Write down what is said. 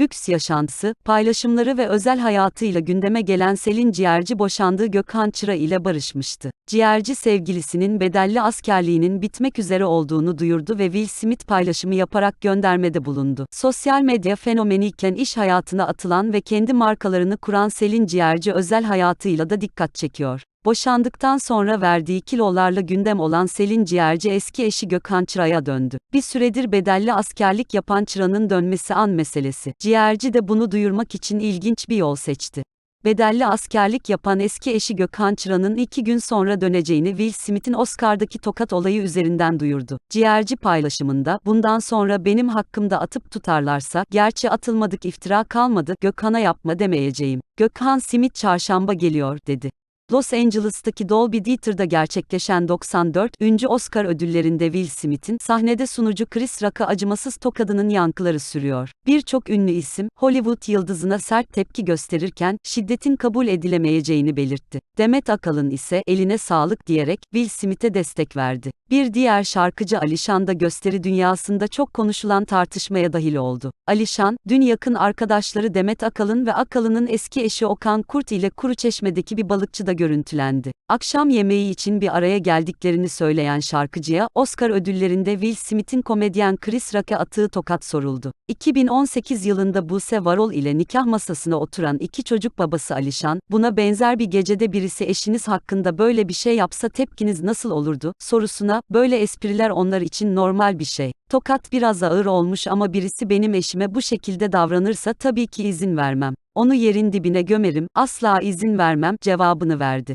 lüks yaşantısı, paylaşımları ve özel hayatıyla gündeme gelen Selin Ciğerci boşandığı Gökhan Çıra ile barışmıştı. Ciğerci sevgilisinin bedelli askerliğinin bitmek üzere olduğunu duyurdu ve Will Smith paylaşımı yaparak göndermede bulundu. Sosyal medya fenomeniyken iş hayatına atılan ve kendi markalarını kuran Selin Ciğerci özel hayatıyla da dikkat çekiyor. Boşandıktan sonra verdiği kilolarla gündem olan Selin Ciğerci eski eşi Gökhan Çıra'ya döndü. Bir süredir bedelli askerlik yapan Çıra'nın dönmesi an meselesi. Ciğerci de bunu duyurmak için ilginç bir yol seçti. Bedelli askerlik yapan eski eşi Gökhan Çıra'nın iki gün sonra döneceğini Will Smith'in Oscar'daki tokat olayı üzerinden duyurdu. Ciğerci paylaşımında, bundan sonra benim hakkımda atıp tutarlarsa, gerçi atılmadık iftira kalmadı, Gökhan'a yapma demeyeceğim. Gökhan Smith çarşamba geliyor, dedi. Los Angeles'taki Dolby Theater'da gerçekleşen 94. Üncü Oscar ödüllerinde Will Smith'in sahnede sunucu Chris Rock'a acımasız tokadının yankıları sürüyor. Birçok ünlü isim Hollywood yıldızına sert tepki gösterirken şiddetin kabul edilemeyeceğini belirtti. Demet Akalın ise eline sağlık diyerek Will Smith'e destek verdi. Bir diğer şarkıcı Alişan da gösteri dünyasında çok konuşulan tartışmaya dahil oldu. Alişan, dün yakın arkadaşları Demet Akalın ve Akalın'ın eski eşi Okan Kurt ile Kuruçeşme'deki bir balıkçıda görüntülendi. Akşam yemeği için bir araya geldiklerini söyleyen şarkıcıya, Oscar ödüllerinde Will Smith'in komedyen Chris Rock'a attığı tokat soruldu. 2018 yılında Buse Varol ile nikah masasına oturan iki çocuk babası Alişan, buna benzer bir gecede birisi eşiniz hakkında böyle bir şey yapsa tepkiniz nasıl olurdu, sorusuna, böyle espriler onlar için normal bir şey. Tokat biraz ağır olmuş ama birisi benim eşime bu şekilde davranırsa tabii ki izin vermem. Onu yerin dibine gömerim, asla izin vermem cevabını verdi.